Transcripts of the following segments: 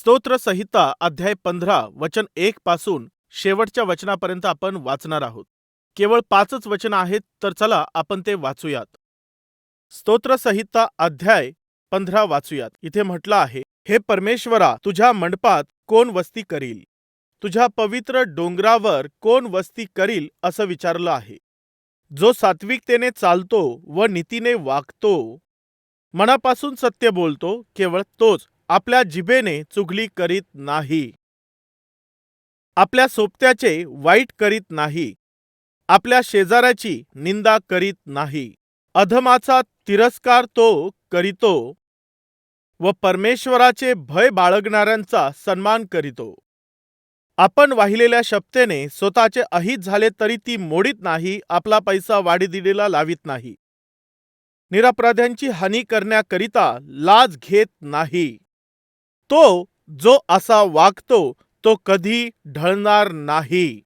स्तोत्र संहिता अध्याय पंधरा वचन एक पासून शेवटच्या वचनापर्यंत आपण वाचणार आहोत. केवळ पाचच वचन आहेत तर चला आपण ते वाचूयात. स्तोत्र संहिता अध्याय पंधरा वाचूयात. इथे म्हटलं आहे हे परमेश्वरा तुझ्या मंडपात कोण वस्ती करील? तुझ्या पवित्र डोंगरावर कोण वस्ती करील? असं विचारलं आहे. जो सात्विकतेने चालतो व नीतीने वागतो मनापासून सत्य बोलतो केवळ तोच आपल्या जिभेने चुगली करीत नाही. आपल्या सोबत्याचे वाईट करीत नाही. आपल्या शेजाऱ्याची निंदा करीत नाही. अधमाचा तिरस्कार तो करीतो व परमेश्वराचे भय बाळगणाऱ्यांचा सन्मान करीतो. आपण वाहिलेल्या शपतेने स्वतःचे अहित झाले तरी ती मोडीत नाही आपला पैसा वाढीदिडीला लावित नाही. निरपराध्यांची हानी करण्याकरिता लाज घेत नाही. तो जो असा वागतो तो कधी ढळणार नाही.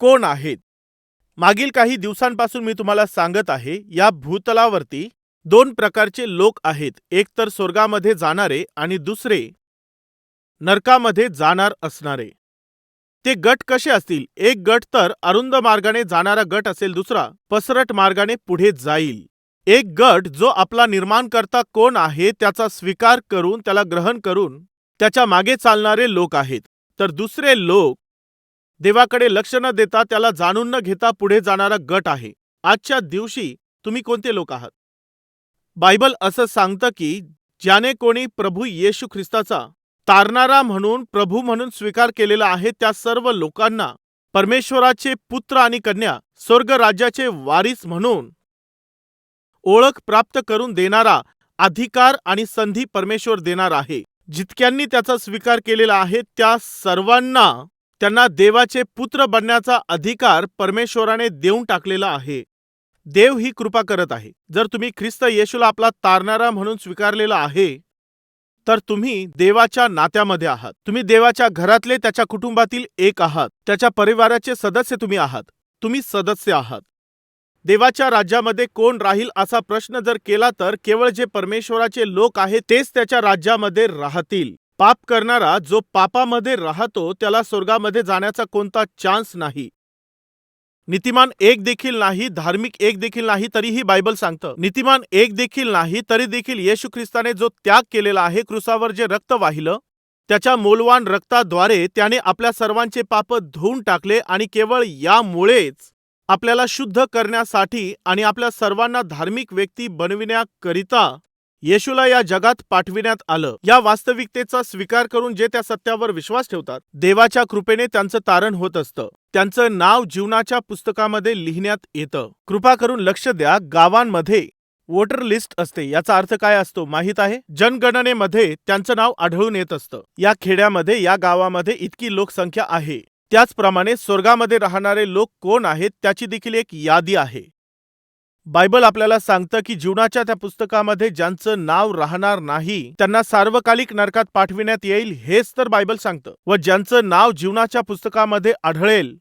कोण आहेत? मागील काही दिवसांपासून मी तुम्हाला सांगत आहे या भूतलावरती दोन प्रकारचे लोक आहेत एक तर स्वर्गामध्ये जाणारे आणि दुसरे नरकामध्ये जाणार असणारे. ते गट कसे असतील? एक गट तर अरुंद मार्गाने जाणारा गट असेल दुसरा पसरट मार्गाने पुढे जाईल. एक गट जो आपला निर्माणकर्ता कोण आहे त्याचा स्वीकार करून त्याला ग्रहण करून त्याच्यामागे चालणारे लोक आहेत. तर दुसरे लोक देवाकडे लक्ष न देता त्याला जाणून न घेता पुढे जाणारा गट आहे. आजच्या दिवशी तुम्ही कोणते लोक आहात? बायबल असं सांगतं की ज्याने कोणी प्रभू येशू ख्रिस्ताचा तारणारा म्हणून प्रभू म्हणून स्वीकार केलेला आहे त्या सर्व लोकांना परमेश्वराचे पुत्र आणि कन्या स्वर्ग राज्याचे वारीस म्हणून ओळख प्राप्त करून देणारा अधिकार आणि संधी परमेश्वर देणार आहे. जितक्यांनी त्याचा स्वीकार केलेला आहे त्या सर्वांना त्यांना देवाचे पुत्र बनण्याचा अधिकार परमेश्वराने देऊन टाकलेला आहे. देव ही कृपा करत आहे. जर तुम्ही ख्रिस्त येशूला आपला तारणारा म्हणून स्वीकारलेला आहे तर तुम्ही देवाच्या नात्यामध्ये आहात. तुम्ही देवाच्या घरातले त्याच्या कुटुंबातील एक आहात. त्याच्या परिवाराचे सदस्य तुम्ही आहात. तुम्ही सदस्य आहात. देवाच्या राज्यामध्ये कोण राहील असा प्रश्न जर केला तर केवळ जे परमेश्वराचे लोक आहेत तेच त्याच्या राज्यामध्ये राहतील. पाप करणारा जो पापामध्ये राहतो त्याला स्वर्गामध्ये जाण्याचा कोणता चान्स नाही. नीतिमान एक देखील नाही धार्मिक एक देखील नाही तरीही बायबल सांगतं. नीतिमान एक देखील नाही तरी देखील येशू ख्रिस्ताने जो त्याग केलेला आहे क्रुसावर जे रक्त वाहिलं त्याच्या मोलवान रक्ताद्वारे त्याने आपल्या सर्वांचे पाप धुवून टाकले आणि केवळ यामुळेच आपल्याला शुद्ध करण्यासाठी आणि आपल्या सर्वांना धार्मिक व्यक्ती बनविण्याकरिता येशूला या जगात पाठविण्यात आलं. या वास्तविकतेचा स्वीकार करून जे त्या सत्यावर विश्वास ठेवतात देवाच्या कृपेने त्यांचं तारण होत असतं. त्यांचं नाव जीवनाच्या पुस्तकामध्ये लिहिण्यात येतं. कृपा करून लक्ष द्या गावांमध्ये वोटर लिस्ट असते. याचा अर्थ काय असतो माहीत आहे? जनगणनेमध्ये त्यांचं नाव आढळून येत असतं. या खेड्यामध्ये या गावामध्ये इतकी लोकसंख्या आहे. त्याचप्रमाणे स्वर्गामध्ये राहणारे लोक कोण आहेत त्याची देखील एक यादी आहे. बायबल आपल्याला सांगतं की जीवनाच्या त्या पुस्तकामध्ये ज्यांचं नाव राहणार नाही त्यांना सार्वकालिक नरकात पाठविण्यात येईल हेच तर बायबल सांगतं. व ज्यांचं नाव जीवनाच्या पुस्तकामध्ये आढळेल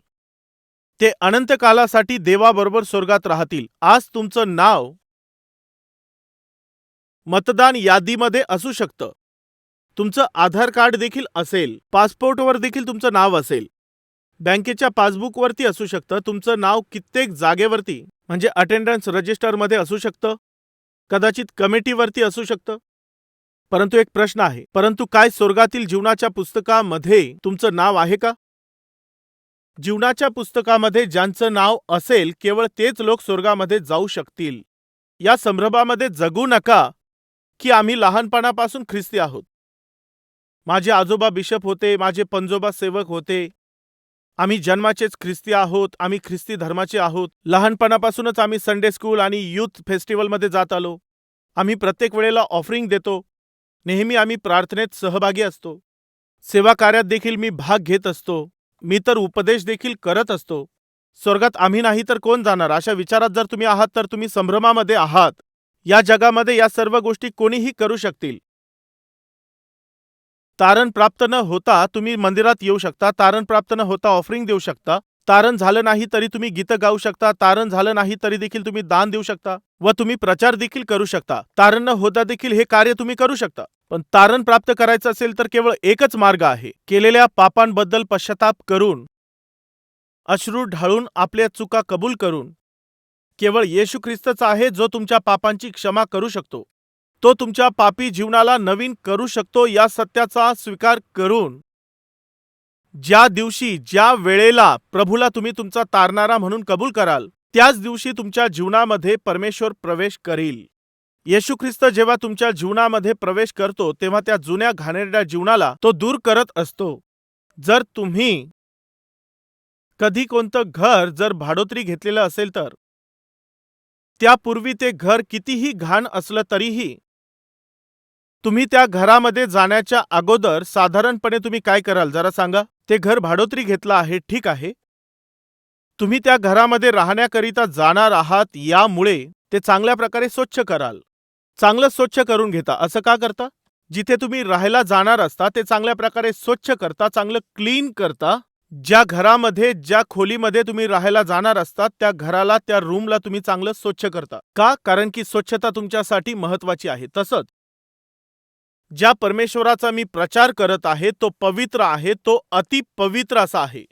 ते अनंत कालासाठी देवाबरोबर स्वर्गात राहतील. आज तुमचं नाव मतदान यादीमध्ये असू शकतं. तुमचं आधार कार्ड देखील असेल पासपोर्टवर देखील तुमचं नाव असेल. बँकेच्या पासबुकवरती असू शकतं. तुमचं नाव कित्येक जागेवरती म्हणजे अटेंडन्स रजिस्टरमध्ये असू शकतं. कदाचित कमिटीवरती असू शकतं. परंतु एक प्रश्न आहे. परंतु काय स्वर्गातील जीवनाच्या पुस्तकामध्ये तुमचं नाव आहे का? जीवनाच्या पुस्तकामध्ये ज्यांचं नाव असेल केवळ तेच लोक स्वर्गामध्ये जाऊ शकतील. या संभ्रमामध्ये जगू नका की आम्ही लहानपणापासून ख्रिस्ती आहोत. माझे आजोबा बिशप होते माझे पंजोबा सेवक होते आम्ही जन्माचेच ख्रिस्ती आहोत आम्ही ख्रिस्ती धर्माचे आहोत. लहानपणापासूनच आम्ही संडे स्कूल आणि युथ फेस्टिवलमध्ये जात आलो. आम्ही प्रत्येक वेळेला ऑफरिंग देतो. नेहमी आम्ही प्रार्थनेत सहभागी असतो. सेवा कार्यात देखील मी भाग घेत असतो. मी तर उपदेश देखील करत असतो. स्वर्गात आम्ही नाही तर कोण जाणार? अशा विचारात जर तुम्ही आहात तर तुम्ही संभ्रमामध्ये आहात. या जगामध्ये या सर्व गोष्टी कोणीही करू शकतील. तारण प्राप्त न होता तुम्ही मंदिरात येऊ शकता तारण प्राप्त न होता ऑफरिंग देऊ शकता. तारण झालं नाही तरी तुम्ही गीतं गाऊ शकता तारण झालं नाही तरी देखील तुम्ही दान देऊ शकता व तुम्ही प्रचार देखील करू शकता. तारण न होता देखील हे कार्य तुम्ही करू शकता. पण तारण प्राप्त करायचं असेल तर केवळ एकच मार्ग आहे. केलेल्या पापांबद्दल पश्चाताप करून अश्रू ढाळून आपल्या चुका कबूल करून केवळ येशू ख्रिस्तच आहे जो तुमच्या पापांची क्षमा करू शकतो. तो तुमच्या पापी जीवनाला नवीन करू शकतो या सत्याचा स्वीकार करून. ज्या दिवशी ज्या वेळेला प्रभूला तुम्ही तुमचा तारणारा म्हणून कबूल कराल त्याच दिवशी तुमच्या जीवनामध्ये परमेश्वर प्रवेश करील. येशू ख्रिस्त जेव्हा तुमच्या जीवनामध्ये प्रवेश करतो तेव्हा त्या जुन्या घाणेरड्या जीवनाला तो दूर करत असतो. जर तुम्ही कधी कोणतं घर जर भाडोत्री घेतलेलं असेल तर त्यापूर्वी ते घर कितीही घाण असलं तरीही तुम्ही त्या घरामध्ये जाण्याच्या अगोदर साधारणपणे तुम्ही काय कराल? जरा सांगा. ते घर भाडोत्री घेतलं आहे ठीक आहे. तुम्ही त्या घरामध्ये राहण्याकरिता जाणार आहात यामुळे ते चांगल्या प्रकारे स्वच्छ कराल. चांगलं स्वच्छ करून घेता. असं का करता? जिथे तुम्ही राहायला जाणार असता ते चांगल्या प्रकारे स्वच्छ करता चांगलं क्लीन करता. ज्या घरामध्ये ज्या खोलीमध्ये तुम्ही राहायला जाणार असतात त्या घराला त्या रूमला तुम्ही चांगलं स्वच्छ करता. का? कारण की स्वच्छता तुमच्यासाठी महत्वाची आहे. तसंच ज्या परमेश्वराचा मी प्रचार करत आहे तो पवित्र आहे तो अति पवित्र असा आहे.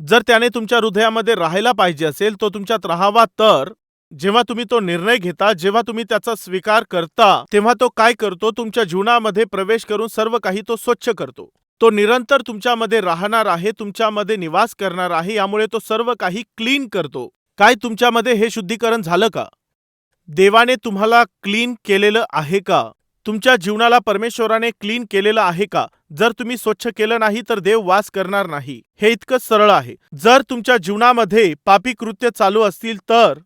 जर त्याने तुमच्या हृदयामध्ये राहायला पाहिजे असेल तो तुमच्यात राहावा तर जेव्हा तुम्ही तो निर्णय घेता जेव्हा तुम्ही त्याचा स्वीकार करता तेव्हा तो काय करतो? तुमच्या जीवनामध्ये प्रवेश करून सर्व काही तो स्वच्छ करतो. तो निरंतर तुमच्यामध्ये राहणार आहे तुमच्यामध्ये निवास करणार आहे यामुळे तो सर्व काही क्लीन करतो. काय तुमच्यामध्ये हे शुद्धीकरण झालं का? देवाने तुम्हाला क्लीन केलेलं आहे का? तुमच्या जीवनाला परमेश्वराने क्लीन केलेलं आहे का? जर तुम्ही स्वच्छ केलं नाही तर देव वास करणार नाही. हे इतकं सरळ आहे. जर तुमच्या जीवनामध्ये पापी कृत्य चालू असतील तर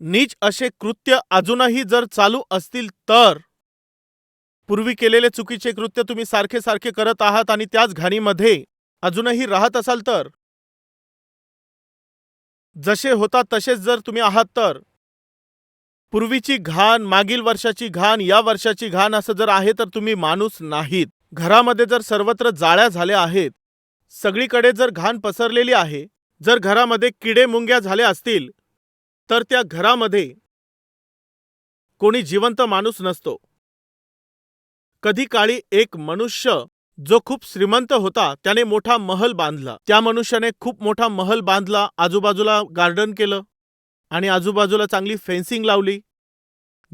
नीच असे कृत्य अजूनही जर चालू असतील तर पूर्वी केलेले चुकीचे कृत्य तुम्ही सारखे सारखे करत आहात आणि त्याच घाणीमध्ये अजूनही राहत असाल तर जसे होता तसेच जर तुम्ही आहात तर पूर्वीची घाण मागील वर्षाची घाण या वर्षाची घाण असं जर आहे तर तुम्ही माणूस नाहीत. घरामध्ये जर सर्वत्र जाळ्या झाल्या आहेत सगळीकडे जर घाण पसरलेली आहे जर घरामध्ये किडे मुंग्या झाल्या असतील तर त्या घरामध्ये कोणी जिवंत माणूस नसतो. कधी काळी एक मनुष्य जो खूप श्रीमंत होता त्याने मोठा महल बांधला. त्या मनुष्याने खूप मोठा महल बांधला आजूबाजूला गार्डन केलं. आणि आजूबाजूला चांगली फेन्सिंग लावली.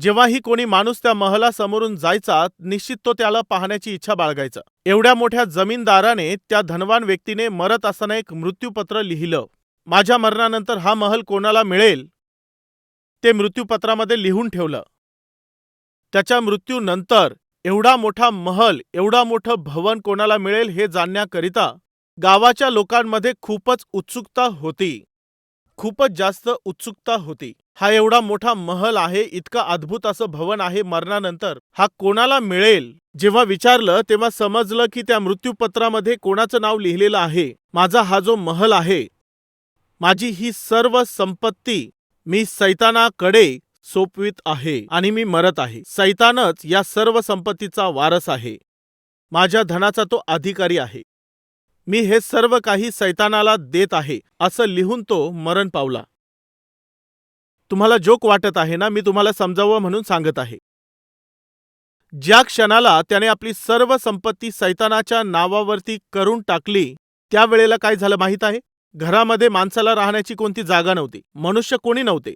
जेव्हाही कोणी माणूस त्या महलासमोरून जायचा निश्चित तो त्याला पाहण्याची इच्छा बाळगायचा. एवढ्या मोठ्या जमीनदाराने त्या धनवान व्यक्तीने मरत असताना एक मृत्यूपत्र लिहिलं. माझ्या मरणानंतर हा महल कोणाला मिळेल? ते मृत्यूपत्रामध्ये लिहून ठेवलं. त्याच्या मृत्यूनंतर एवढा मोठा महल एवढा मोठं भवन कोणाला मिळेल हे जाणण्याकरिता गावाच्या लोकांमध्ये खूपच उत्सुकता होती. खूपच जास्त उत्सुकता होती. हा एवढा मोठा महल आहे इतका अद्भुत असं भवन आहे मरणानंतर. हा कोणाला मिळेल? जेव्हा विचारलं तेव्हा समजलं की त्या मृत्यूपत्रामध्ये कोणाचं नाव लिहिलेलं आहे. माझा हा जो महल आहे माझी ही सर्व संपत्ती मी सैतानाकडे सोपवित आहे आणि मी मरत आहे. सैतानच या सर्व संपत्तीचा वारस आहे. माझ्या धनाचा तो अधिकारी आहे. मी हे सर्व काही सैतानाला देत आहे असं लिहून तो मरण पावला. तुम्हाला जोक वाटत आहे ना मी तुम्हाला समजावं म्हणून सांगत आहे. ज्या क्षणाला त्याने आपली सर्व संपत्ती सैतानाच्या नावावरती करून टाकली त्यावेळेला काय झालं माहीत आहे? घरामध्ये माणसाला राहण्याची कोणती जागा नव्हती. मनुष्य कोणी नव्हते.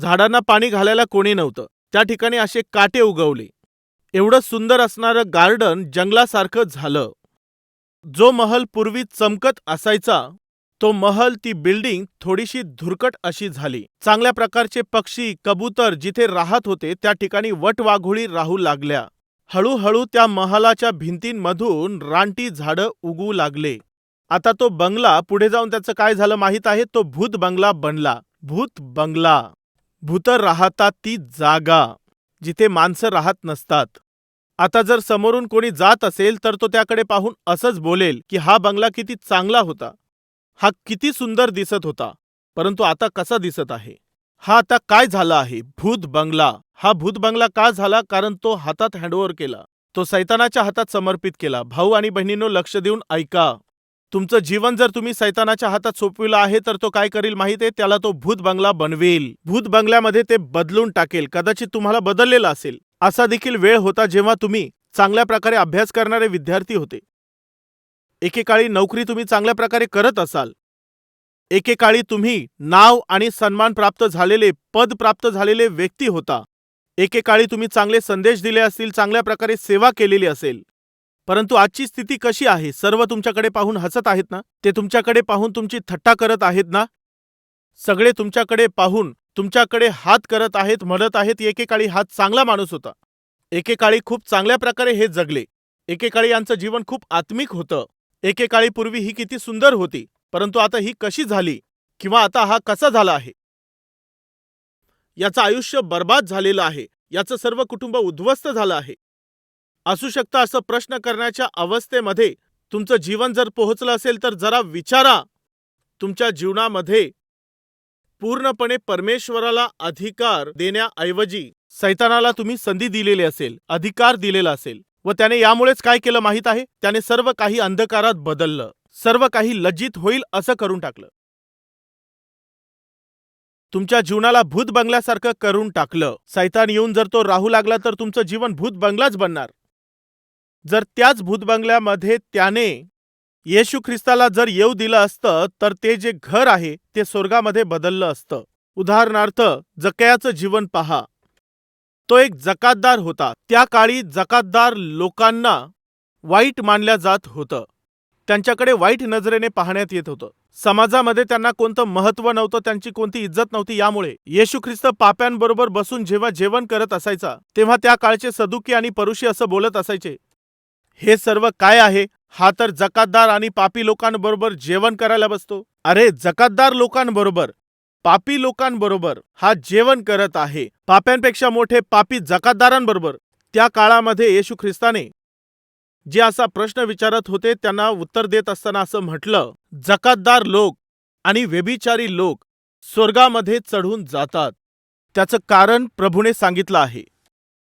झाडांना पाणी घालायला कोणी नव्हतं. त्या ठिकाणी असे काटे उगवले. एवढं सुंदर असणारं गार्डन जंगलासारखं झालं. जो महल पूर्वी चमकत असायचा तो महल ती बिल्डिंग थोडीशी धुरकट अशी झाली. चांगल्या प्रकारचे पक्षी कबूतर जिथे राहत होते त्या ठिकाणी वटवाघुळी राहू लागल्या. हळूहळू त्या महालाच्या भिंतींमधून रानटी झाडं उगवू लागले. आता तो बंगला पुढे जाऊन त्याचं काय झालं माहीत आहे? तो भूत बंगला बनला. भूत बंगला. भूत राहतात ती जागा जिथे माणसं राहत नसतात. आता जर समोरून कोणी जात असेल तर तो त्याकडे पाहून असंच बोलेल की हा बंगला किती चांगला होता. हा किती सुंदर दिसत होता. परंतु आता कसा दिसत आहे? हा आता काय झाला आहे? भूत बंगला. हा भूत बंगला का झाला? कारण तो हातात हँडओव्हर केला. तो सैतानाच्या हातात समर्पित केला. भाऊ आणि बहिणींनो लक्ष देऊन ऐका. तुमचं जीवन जर तुम्ही सैतानाच्या हातात सोपविलं आहे तर तो काय करील माहीत आहे? त्याला तो भूत बंगला बनवेल. भूत बंगल्यामध्ये ते बदलून टाकेल. कदाचित तुम्हाला बदललेलं असेल. असा देखील वेळ होता जेव्हा तुम्ही चांगल्या प्रकारे अभ्यास करणारे विद्यार्थी होते. एकेकाळी नोकरी तुम्ही चांगल्या प्रकारे करत असाल. एकेकाळी तुम्ही नाव आणि सन्मान प्राप्त झालेले पद प्राप्त झालेले व्यक्ती होता. एकेकाळी तुम्ही चांगले संदेश दिले असतील चांगल्या प्रकारे सेवा केलेली असेल. परंतु आजची स्थिती कशी आहे? सर्व तुमच्याकडे पाहून हसत आहेत ना? ते तुमच्याकडे पाहून तुमची थट्टा करत आहेत ना? सगळे तुमच्याकडे पाहून तुमच्याकडे हात करत आहेत म्हणत आहेत एकेकाळी हा चांगला माणूस होता. एकेकाळी खूप चांगल्या प्रकारे हे जगले. एकेकाळी यांचं जीवन खूप आत्मिक होतं. एकेकाळी पूर्वी ही किती सुंदर होती परंतु आता ही कशी झाली? किंवा आता हा कसा झाला आहे? याचं आयुष्य बर्बाद झालेलं आहे. याचं सर्व कुटुंब उद्ध्वस्त झालं आहे. असू शकतं असं प्रश्न करण्याच्या अवस्थेमध्ये तुमचं जीवन जर पोहोचलं असेल तर जरा विचारा. तुमच्या जीवनामध्ये पूर्णपणे परमेश्वराला अधिकार देण्याऐवजी सैतानाला तुम्ही संधी दिलेली असेल अधिकार दिलेला असेल. व त्याने यामुळेच काय केलं माहीत आहे? त्याने सर्व काही अंधकारात बदललं. सर्व काही लज्जित होईल असं करून टाकलं. तुमच्या जीवनाला भूत बंगल्यासारखं करून टाकलं. सैतान येऊन जर तो राहू लागला तर तुमचं जीवन भूत बंगलाच बनणार. जर त्याच भूत बंगल्यामध्ये त्याने येशू ख्रिस्ताला जर येऊ दिलं असतं तर ते जे घर आहे ते स्वर्गामध्ये बदललं असतं. उदाहरणार्थ जकयाचं जीवन पहा. तो एक जकातदार होता. त्या काळी जकातदार लोकांना वाईट मानल्या जात होतं. त्यांच्याकडे वाईट नजरेने पाहण्यात येत होतं. समाजामध्ये त्यांना कोणतं महत्त्व नव्हतं त्यांची कोणती इज्जत नव्हती यामुळे. येशू ख्रिस्त पाप्यांबरोबर बसून जेव्हा जेवण करत असायचा तेव्हा त्या काळचे सदुकी आणि परुषी असं बोलत असायचे. हे सर्व काय आहे? हा तर जकातदार आणि पापी लोकांबरोबर जेवण करायला बसतो. अरे जकातदार लोकांबरोबर. पापी लोकांबरोबर हा जेवण करत आहे. पाप्यांपेक्षा मोठे पापी जकातदारांबरोबर. त्या काळामध्ये येशू ख्रिस्ताने जे असा प्रश्न विचारत होते त्यांना उत्तर देत असताना असं म्हटलं जकातदार लोक आणि व्यभिचारी लोक स्वर्गामध्ये चढून जातात. त्याचं कारण प्रभूने सांगितलं आहे.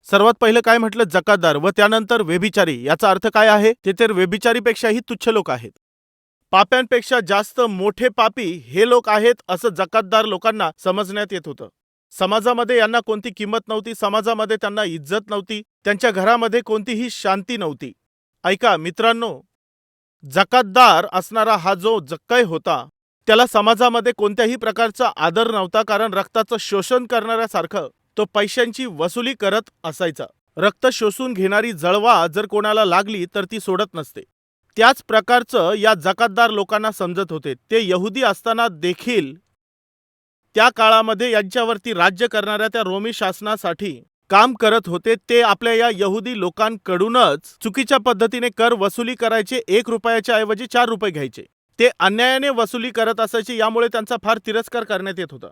सर्वात पहिलं काय म्हटलं? जकातदार व त्यानंतर व्यभिचारी. याचा अर्थ काय आहे? ते तर व्यभिचारीपेक्षाही तुच्छ लोक आहेत. पाप्यांपेक्षा जास्त मोठे पापी हे लोक आहेत असं जकातदार लोकांना समजण्यात येत होतं. समाजामध्ये यांना कोणती किंमत नव्हती? समाजामध्ये त्यांना इज्जत नव्हती. त्यांच्या घरामध्ये कोणतीही शांती नव्हती. ऐका मित्रांनो जकातदार असणारा हा जो जक्कय होता त्याला समाजामध्ये कोणत्याही प्रकारचा आदर नव्हता कारण रक्ताचं शोषण करणाऱ्यासारखं तो पैशांची वसुली करत असायचा. रक्त शोषून घेणारी जळवा जर कोणाला लागली तर ती सोडत नसते. त्याच प्रकारचं या जकातदार लोकांना समजत होते. ते यहुदी असताना देखील त्या काळामध्ये यांच्यावरती राज्य करणाऱ्या त्या रोमी शासनासाठी काम करत होते. ते आपल्या या यहुदी लोकांकडूनच चुकीच्या पद्धतीने कर वसुली करायचे एक रुपयाच्या ऐवजी चार रुपये घ्यायचे. ते अन्यायाने वसुली करत असायचे यामुळे त्यांचा फार तिरस्कार करण्यात येत होता.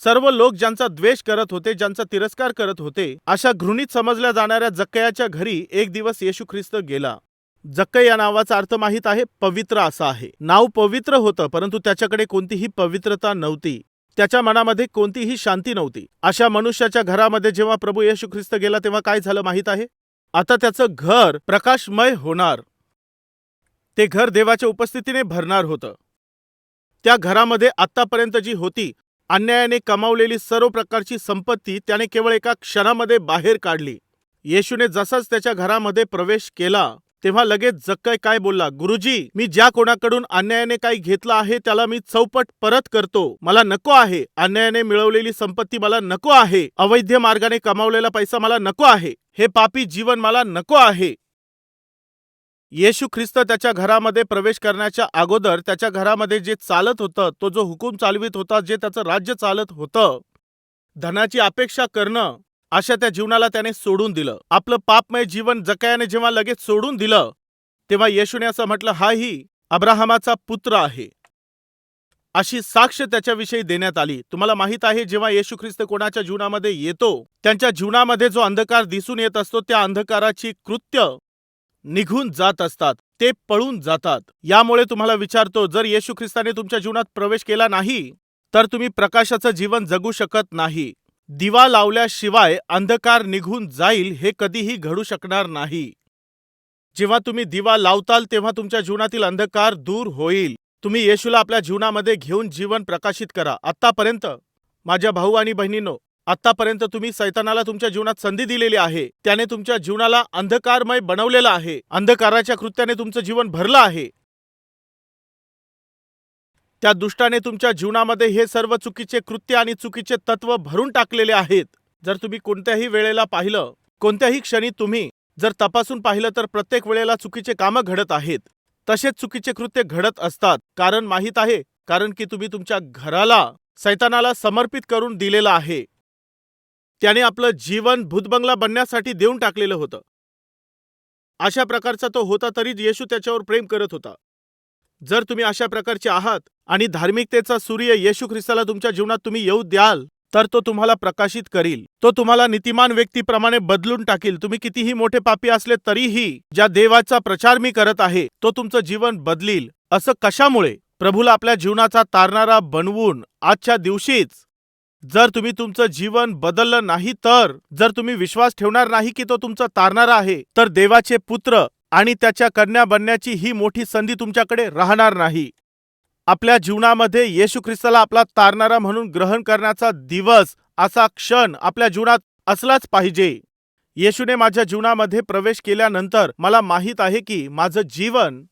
सर्व लोक ज्यांचा द्वेष करत होते ज्यांचा तिरस्कार करत होते अशा घृणित समजल्या जाणाऱ्या जक्कयाच्या घरी एक दिवस येशू ख्रिस्त गेला. जक्कय या नावाचा अर्थ माहीत आहे पवित्र असा आहे. नाव पवित्र होतं परंतु त्याच्याकडे कोणतीही पवित्रता नव्हती. त्याच्या मनामध्ये कोणतीही शांती नव्हती. अशा मनुष्याच्या घरामध्ये जेव्हा प्रभू येशू ख्रिस्त गेला तेव्हा काय झालं माहीत आहे? आता त्याचं घर प्रकाशमय होणार. ते घर देवाच्या उपस्थितीने भरणार होतं. त्या घरामध्ये आत्तापर्यंत जी होती अन्यायाने कमावलेली सर्व प्रकारची संपत्ती त्याने केवळ एका क्षणामध्ये बाहेर काढली. येशूने जसाच त्याच्या घरामध्ये प्रवेश केला तेव्हा लगेच जक्कय काय बोलला गुरुजी मी ज्या कोणाकडून अन्यायाने काही घेतलं आहे त्याला मी चौपट परत करतो. मला नको आहे. अन्यायाने मिळवलेली संपत्ती मला नको आहे. अवैध मार्गाने कमावलेला पैसा मला नको आहे. हे पापी जीवन मला नको आहे. येशू ख्रिस्त त्याच्या घरामध्ये प्रवेश करण्याच्या अगोदर त्याच्या घरामध्ये जे चालत होतं तो जो हुकूम चालवित होता जे त्याचं राज्य चालत होतं धनाची अपेक्षा करणं अशा त्या जीवनाला त्याने सोडून दिलं. आपलं पापमय जीवन जकयाने जेव्हा लगेच सोडून दिलं तेव्हा येशूने असं म्हटलं हाही अब्राहमाचा पुत्र आहे. अशी साक्ष त्याच्याविषयी देण्यात आली. तुम्हाला माहीत आहे जेव्हा येशू ख्रिस्त कोणाच्या जीवनामध्ये येतो त्यांच्या जीवनामध्ये जो अंधकार दिसून येत असतो त्या अंधकाराची कृत्य निघून जात असतात. ते पळून जातात. यामुळे तुम्हाला विचारतो जर येशू ख्रिस्ताने तुमच्या जीवनात प्रवेश केला नाही तर तुम्ही प्रकाशाचं जीवन जगू शकत नाही. दिवा लावल्याशिवाय अंधकार निघून जाईल हे कधीही घडू शकणार नाही. जेव्हा तुम्ही दिवा लावताल तेव्हा तुमच्या जीवनातील अंधकार दूर होईल. तुम्ही येशूला आपल्या जीवनामध्ये घेऊन जीवन प्रकाशित करा. आत्तापर्यंत माझ्या भाऊ आणि बहिणींनो आतापर्यंत तुम्ही सैतानाला तुमच्या जीवनात संधी दिलेली आहे. त्याने तुमच्या जीवनाला अंधकारमय बनवलेलं आहे. अंधकाराच्या कृत्याने तुमचं जीवन भरलं आहे. त्या दुष्टाने तुमच्या जीवनामध्ये हे सर्व चुकीचे कृत्य आणि चुकीचे तत्व भरून टाकलेले आहेत. जर तुम्ही कोणत्याही वेळेला पाहिलं कोणत्याही क्षणी तुम्ही जर तपासून पाहिलं तर प्रत्येक वेळेला चुकीचे कामं घडत आहेत. तसेच चुकीचे कृत्य घडत असतात. कारण माहीत आहे कारण की तुम्ही तुमच्या घराला सैतानाला समर्पित करून दिलेलं आहे. त्याने आपलं जीवन भूतबंगला बनण्यासाठी देऊन टाकलेलं होतं. अशा प्रकारचा तो होता तरी येशू त्याच्यावर प्रेम करत होता. जर तुम्ही अशा प्रकारचे आहात आणि धार्मिकतेचा सूर्य येशू ख्रिस्ताला तुमच्या जीवनात तुम्ही येऊ द्याल तर तो तुम्हाला प्रकाशित करील. तो तुम्हाला नीतिमान व्यक्तीप्रमाणे बदलून टाकील. तुम्ही कितीही मोठे पापी असले तरीही ज्या देवाचा प्रचार मी करत आहे तो तुमचं जीवन बदलील. असं कशामुळे? प्रभूला आपल्या जीवनाचा तारणारा बनवून आजच्या दिवशीच जर तुम्ही तुमचं जीवन बदललं नाही तर जर तुम्ही विश्वास ठेवणार नाही की तो तुमचा तारणारा आहे तर देवाचे पुत्र आणि त्याच्या कन्या बनण्याची ही मोठी संधी तुमच्याकडे राहणार नाही. आपल्या जीवनामध्ये येशू ख्रिस्ताला आपला तारणारा म्हणून ग्रहण करण्याचा दिवस असा क्षण आपल्या जीवनात असलाच पाहिजे. येशूने माझ्या जीवनामध्ये प्रवेश केल्यानंतर मला माहीत आहे की माझं जीवन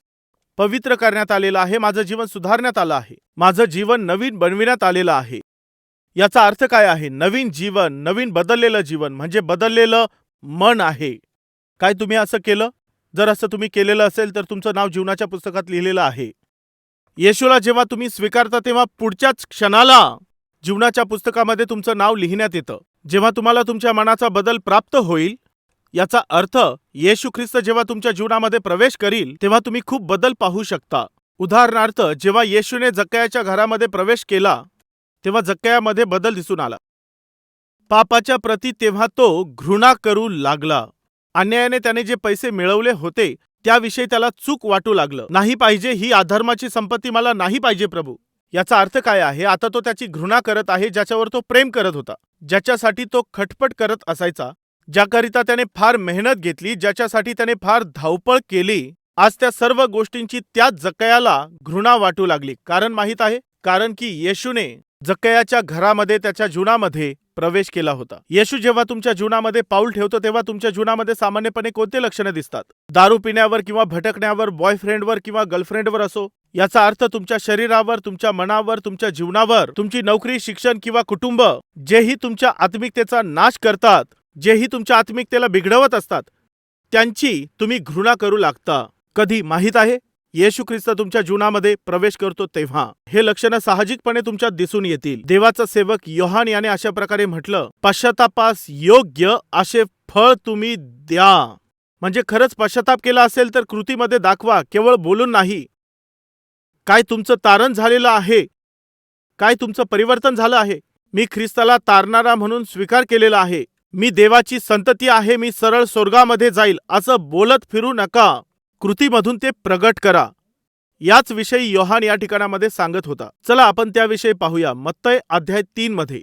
पवित्र करण्यात आलेलं आहे माझं जीवन सुधारण्यात आलं आहे माझं जीवन नवीन बनविण्यात आलेलं आहे. याचा अर्थ काय आहे? नवीन जीवन नवीन बदललेलं जीवन म्हणजे बदललेलं मन आहे. काय तुम्ही असं केलं? जर असं तुम्ही केलेलं असेल तर तुमचं नाव जीवनाच्या पुस्तकात लिहिलेलं आहे. येशूला जेव्हा तुम्ही स्वीकारता तेव्हा पुढच्याच क्षणाला जीवनाच्या पुस्तकामध्ये तुमचं नाव लिहिण्यात येतं. जेव्हा तुम्हाला तुमच्या मनाचा बदल प्राप्त होईल याचा अर्थ येशू ख्रिस्त जेव्हा तुमच्या जीवनामध्ये प्रवेश करील तेव्हा तुम्ही खूप बदल पाहू शकता. उदाहरणार्थ जेव्हा येशूने जक्कयाच्या घरामध्ये प्रवेश केला तेव्हा जक्कयामध्ये बदल दिसून आला. पापाच्या प्रती तेव्हा तो घृणा करू लागला. अन्यायाने त्याने जे पैसे मिळवले होते त्याविषयी त्याला चूक वाटू लागलं. नाही पाहिजे ही अधर्माची संपत्ती मला नाही पाहिजे प्रभू. याचा अर्थ काय आहे? आता तो त्याची घृणा करत आहे ज्याच्यावर तो प्रेम करत होता. ज्याच्यासाठी तो खटपट करत असायचा ज्याकरिता त्याने फार मेहनत घेतली ज्याच्यासाठी त्याने फार धावपळ केली आज त्या सर्व गोष्टींची त्याच जकयाला घृणा वाटू लागली. कारण माहीत आहे कारण की येशूने जकयाच्या घरामध्ये त्याच्या जीवनामध्ये प्रवेश केला होता. येशू जेव्हा तुमच्या जीवनामध्ये पाऊल ठेवतो तेव्हा तुमच्या जीवनामध्ये सामान्यपणे कोणते लक्षणं दिसतात? दारू पिण्यावर किंवा भटकण्यावर बॉयफ्रेंडवर किंवा गर्लफ्रेंडवर असो याचा अर्थ तुमच्या शरीरावर तुमच्या मनावर तुमच्या जीवनावर तुमची नोकरी शिक्षण किंवा कुटुंब जेही तुमच्या आत्मिकतेचा नाश करतात जेही तुमच्या आत्मिकतेला बिघडवत असतात त्यांची तुम्ही घृणा करू लागता. कधी माहीत आहे? येशू ख्रिस्त तुमच्या जीवनामध्ये प्रवेश करतो तेव्हा. हे लक्षणं साहजिकपणे तुमच्यात दिसून येतील. देवाचा सेवक योहान याने अशा प्रकारे म्हटलं पश्चातापास योग्य असे फळ तुम्ही द्या. म्हणजे खरंच पश्चाताप केला असेल तर कृतीमध्ये दाखवा केवळ बोलून नाही. काय तुमचं तारण झालेलं आहे? काय तुमचं परिवर्तन झालं आहे? मी ख्रिस्ताला तारणारा म्हणून स्वीकार केलेला आहे. मी देवाची संतती आहे मी सरळ स्वर्गामध्ये जाईल असं बोलत फिरू नका. कृतीमधून ते प्रगट करा. याच विषयी योहान या ठिकाणामध्ये सांगत होता. चला आपण त्याविषयी पाहूया. मत्तय अध्याय तीन मध्ये.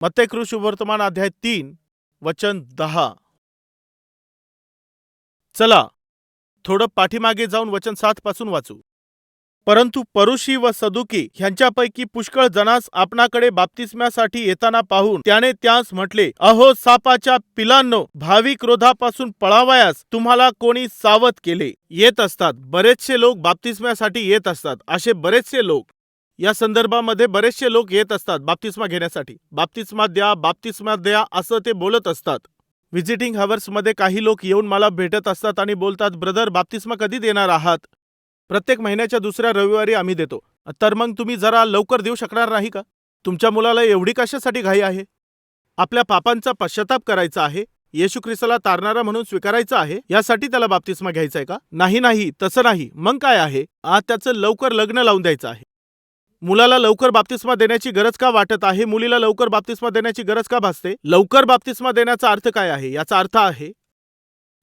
मत्तय कृषी वर्तमान अध्याय तीन वचन दहा. चला. थोडं पाठीमागे जाऊन वचन सात पासून वाचू. परंतु परुषी व सदुकी ह्यांच्यापैकी पुष्कळ जणास आपणाकडे बाप्तिस्म्यासाठी येताना पाहून त्याने त्यास म्हटले अहो सापाच्या पिलांनो भावी क्रोधापासून पळावयास तुम्हाला कोणी सावध केले. येत असतात. बरेचसे लोक बाप्तिस्म्यासाठी येत असतात. असे बरेचसे लोक. या संदर्भामध्ये बरेचसे लोक येत असतात बाप्तिस्मा घेण्यासाठी. बाप्तिस्मा द्या बाप्तिस्मा द्या असं ते बोलत असतात. व्हिजिटिंग हवर्समध्ये काही लोक येऊन मला भेटत असतात आणि बोलतात ब्रदर बाप्तिस्मा कधी देणार आहात? प्रत्येक महिन्याच्या दुसऱ्या रविवारी आम्ही देतो. तर मग तुम्ही जरा लवकर देऊ शकणार नाही का? तुमच्या मुलाला एवढी कशासाठी घाई आहे? आपल्या पापांचा पश्चाताप करायचा आहे? येशू ख्रिस्ताला तारणारा म्हणून स्वीकारायचं आहे? यासाठी त्याला बाप्तिस्मा घ्यायचा आहे का? नाही नाही तसं नाही. मग काय आहे? आज त्याचं लवकर लग्न लावून द्यायचं आहे. मुलाला लवकर बाप्तिस्मा देण्याची गरज का वाटत आहे? मुलीला लवकर बाप्तिस्मा देण्याची गरज का भासते? लवकर बाप्तिस्मा देण्याचा अर्थ काय आहे? याचा अर्थ आहे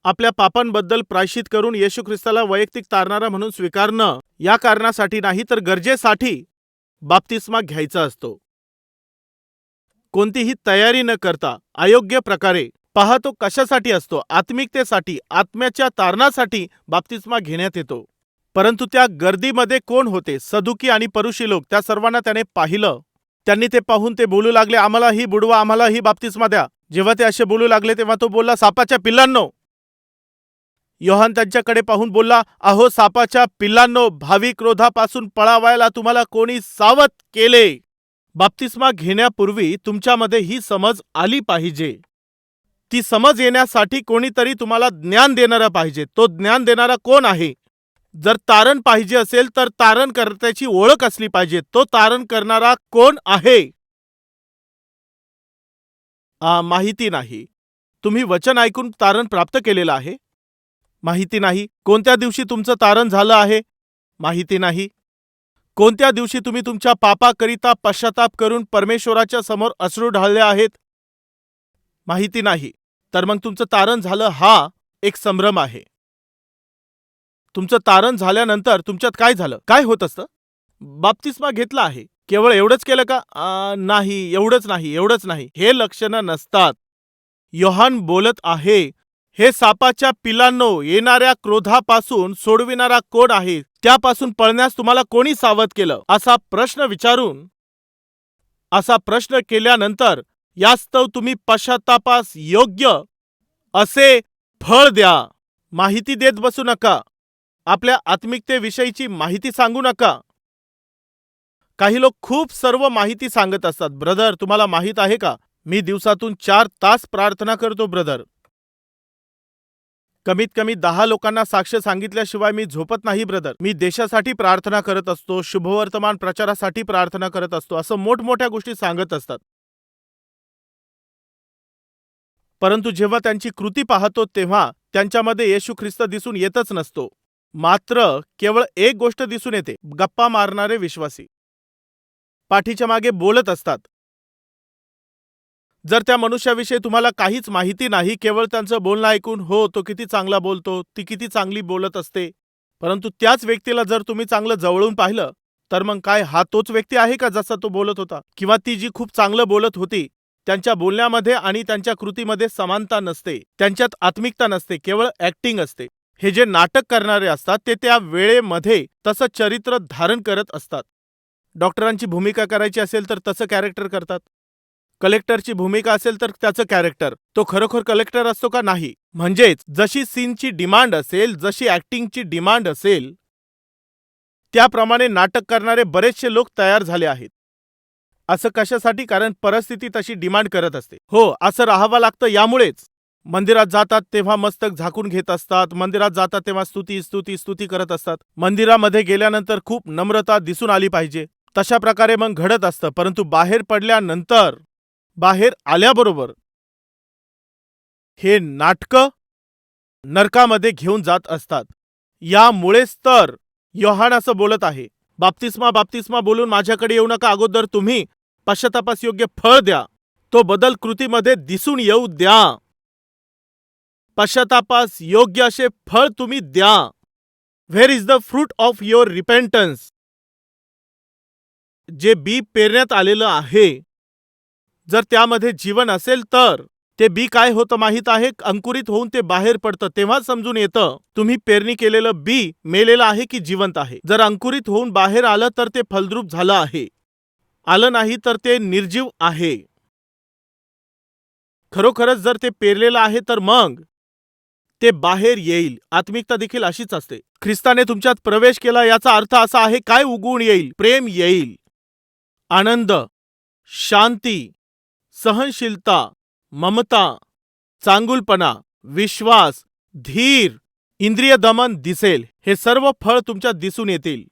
आपल्या पापांबद्दल प्रायश्चित करून येशू ख्रिस्ताला वैयक्तिक तारणारा म्हणून स्वीकारणं या कारणासाठी नाही तर गरजेसाठी बाप्तिस्मा घ्यायचा असतो. कोणतीही तयारी न करता अयोग्य प्रकारे पहा तो कशासाठी असतो आत्मिकतेसाठी आत्म्याच्या तारणासाठी बाप्तिस्मा घेण्यात येतो. परंतु त्या गर्दीमध्ये कोण होते सदुकी आणि परुषी लोक त्या सर्वांना त्याने पाहिलं. त्यांनी ते पाहून ते बोलू लागले आम्हालाही बुडवा आम्हालाही बाप्तिस्मा द्या. जेव्हा ते असे बोलू लागले तेव्हा तो बोलला सापाच्या पिल्लांनो योहान त्यांच्याकडे पाहून बोलला अहो सापाच्या पिल्लांनो भावी क्रोधापासून पळावायला तुम्हाला कोणी सावध केले? बाप्तिस्मा घेण्यापूर्वी तुमच्यामध्ये ही समज आली पाहिजे. ती समज येण्यासाठी कोणीतरी तुम्हाला ज्ञान देणारा पाहिजे. तो ज्ञान देणारा कोण आहे? जर तारण पाहिजे असेल तर तारण करत्याची ओळख असली पाहिजे. तो तारण करणारा कोण आहे? आ, माहिती नाही. तुम्ही वचन ऐकून तारण प्राप्त केलेलं आहे? माहिती नाही. कोणत्या दिवशी तुमचं तारण झालं आहे? माहिती नाही. कोणत्या दिवशी तुम्ही तुमच्या पापाकरिता पश्चाताप करून परमेश्वराच्या समोर अश्रू ढाळले आहेत? माहिती नाही. तर मग तुमचं तारण झालं हा एक संभ्रम आहे. तुमचं तारण झाल्यानंतर तुमच्यात काय झालं? काय होत असतं? बाप्तिस्मा घेतला आहे. केवळ एवढंच केलं का? नाही. एवढंच नाही. एवढंच नाही. हे लक्षणं नसतात. योहान बोलत आहे हे सापाच्या पिलांनो येणाऱ्या क्रोधापासून सोडविणारा कोण आहे? त्यापासून पळण्यास तुम्हाला कोणी सावध केलं? असा प्रश्न विचारून असा प्रश्न केल्यानंतर यास्तव तुम्ही पश्चातापास योग्य असे फळ द्या. माहिती देत बसू नका. आपल्या आत्मिकतेविषयीची माहिती सांगू नका. काही लोक खूप सर्व माहिती सांगत असतात. ब्रदर तुम्हाला माहीत आहे का? मी दिवसातून चार तास प्रार्थना करतो ब्रदर. कमीत कमी दहा लोकांना साक्ष सांगितल्याशिवाय मी झोपत नाही ब्रदर. मी देशासाठी प्रार्थना करत असतो शुभवर्तमान प्रचारासाठी प्रार्थना करत असतो असं मोठमोठ्या गोष्टी सांगत असतात. परंतु जेव्हा त्यांची कृती पाहतो तेव्हा त्यांच्यामध्ये येशू ख्रिस्त दिसून येतच नसतो. मात्र केवळ एक गोष्ट दिसून येते गप्पा मारणारे विश्वासी. पाठीच्या मागे बोलत असतात. जर त्या मनुष्याविषयी तुम्हाला काहीच माहिती नाही केवळ त्यांचं बोलणं ऐकून हो तो किती चांगला बोलतो ती किती चांगली बोलत असते. परंतु त्याच व्यक्तीला जर तुम्ही चांगलं जवळून पाहिलं तर मग काय हा तोच व्यक्ती आहे का जसा तो बोलत होता? किंवा ती जी खूप चांगलं बोलत होती त्यांच्या बोलण्यामध्ये आणि त्यांच्या कृतीमध्ये समानता नसते त्यांच्यात आत्मिकता नसते केवळ ऍक्टिंग असते. हे जे नाटक करणारे असतात ते त्या वेळेमध्ये तसं चरित्र धारण करत असतात. डॉक्टरांची भूमिका करायची असेल तर तसं कॅरेक्टर करतात. कलेक्टरची भूमिका असेल तर त्याचं कॅरेक्टर तो खरोखर कलेक्टर असतो का? नाही. म्हणजेच जशी सीनची डिमांड असेल जशी ऍक्टिंगची डिमांड असेल त्याप्रमाणे नाटक करणारे बरेचसे लोक तयार झाले आहेत. असं कशासाठी? कारण परिस्थिती तशी डिमांड करत असते. हो असं राहावं लागतं यामुळेच. मंदिरात जातात तेव्हा मस्तक झाकून घेत असतात. मंदिरात जातात तेव्हा स्तुती स्तुती स्तुती करत असतात. मंदिरामध्ये गेल्यानंतर खूप नम्रता दिसून आली पाहिजे. तशा प्रकारे मग घडत असतं. परंतु बाहेर पडल्यानंतर बाहेर आल्याबरोबर हे नाटकं नरकामध्ये घेऊन जात असतात. यामुळेच तर योहान असं बोलत आहे बाप्तिस्मा बाप्तिस्मा बोलून माझ्याकडे येऊ नका अगोदर तुम्ही पश्चातापास योग्य फळ द्या तो बदल कृतीमध्ये दिसून येऊ द्या. पश्चातापास योग्य असे फळ तुम्ही द्या. Where is the fruit of your repentance जे बी पेरण्यात आलेलं आहे जर त्यामध्ये जीवन असेल तर. ते बी काय होतं माहीत आहे? अंकुरित होऊन ते बाहेर पडतं तेव्हा समजून येतं. तुम्ही पेरणी केलेलं बी मेलेलं आहे की जिवंत आहे? जर अंकुरित होऊन बाहेर आलं तर ते फलद्रूप झालं आहे. आलं नाही तर ते निर्जीव आहे. खरोखरच जर ते पेरलेलं आहे तर मग? ते बाहेर येईल. आत्मिकता देखील अशीच असते. ख्रिस्ताने तुमच्यात प्रवेश केला याचा अर्थ असा आहे काय उगवून येईल? प्रेम येईल. आनंद. शांती. सहनशीलता ममता चांगुलपणा विश्वास धीर इंद्रिय दमन दिसेल. हे सर्व फळ तुमच्या दिसून येतील.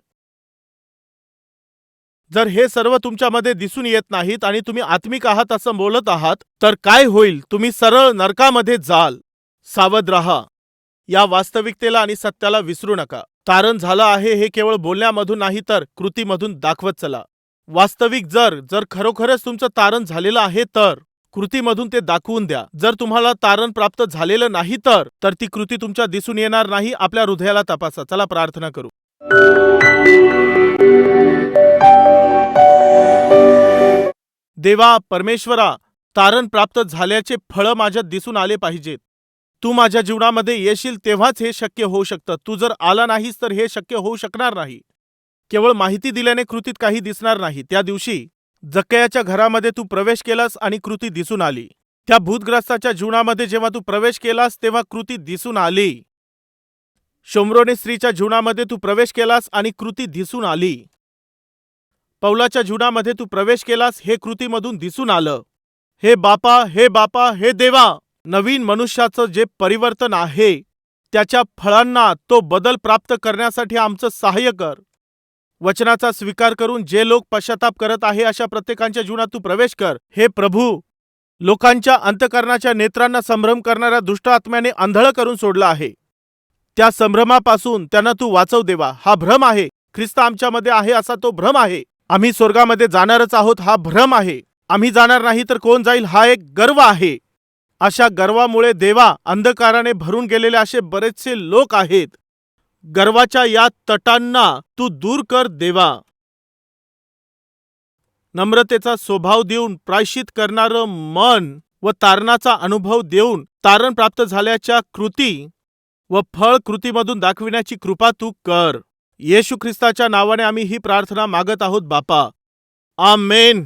जर हे सर्व तुमच्यामध्ये दिसून येत नाहीत आणि तुम्ही आत्मिक आहात असं बोलत आहात तर काय होईल? तुम्ही सरळ नरकामध्ये जाल. सावध राहा. या वास्तविकतेला आणि सत्याला विसरू नका. तारण झालं आहे हे केवळ बोलण्यामधून नाही तर कृतीमधून दाखवत चला. वास्तविक जर जर खरोखरच तुमचं तारण झालेलं आहे तर कृतीमधून ते दाखवून द्या. जर तुम्हाला तारण प्राप्त झालेलं नाही तर तर ती कृती तुमच्या दिसून येणार नाही आपल्या हृदयाला तपासा. चला प्रार्थना करू. देवा परमेश्वरा तारण प्राप्त झाल्याचे फळं माझ्यात दिसून आले पाहिजेत. तू माझ्या जीवनामध्ये येशील तेव्हाच हे शक्य होऊ शकतं. तू जर आला नाहीस तर हे शक्य होऊ शकणार नाही. केवळ माहिती दिल्याने कृतीत काही दिसणार नाही. त्या दिवशी जक्कयाच्या घरामध्ये तू प्रवेश केलास आणि कृती दिसून आली. त्या भूतग्रस्ताच्या जीवनामध्ये जेव्हा तू प्रवेश केलास तेव्हा कृती दिसून आली. शोमरोने स्त्रीच्या जीवनामध्ये तू प्रवेश केलास आणि कृती दिसून आली. पौलाच्या जीवनामध्ये तू प्रवेश केलास हे कृतीमधून दिसून आलं. हे बापा हे बापा हे देवा! नवीन मनुष्याचं जे परिवर्तन आहे त्याच्या फळांना तो बदल प्राप्त करण्यासाठी आमचं सहाय्य कर. वचनाचा स्वीकार करून जे लोक पश्चाताप करत आहे अशा प्रत्येकांच्या जीवनात तू प्रवेश कर. हे प्रभू लोकांच्या अंतकरणाच्या नेत्रांना संभ्रम करणाऱ्या दुष्ट आत्म्याने आंधळ करून सोडलं आहे. त्या संभ्रमापासून त्यांना तू वाचव देवा. हा भ्रम आहे. ख्रिस्त आमच्यामध्ये आहे असा तो भ्रम आहे. आम्ही स्वर्गामध्ये जाणारच आहोत हा भ्रम आहे. आम्ही जाणार नाही तर कोण जाईल हा एक गर्व आहे. अशा गर्वामुळे देवा अंधकाराने भरून गेलेले असे बरेचसे लोक आहेत. गर्वाच्या या तटांना तू दूर कर देवा. नम्रतेचा स्वभाव देऊन प्रायश्चित करणारं मन व तारणाचा अनुभव देऊन तारण प्राप्त झाल्याच्या कृती व फळ कृतीमधून दाखविण्याची कृपा तू कर. येशू ख्रिस्ताच्या नावाने आम्ही ही प्रार्थना मागत आहोत बापा. आमेन.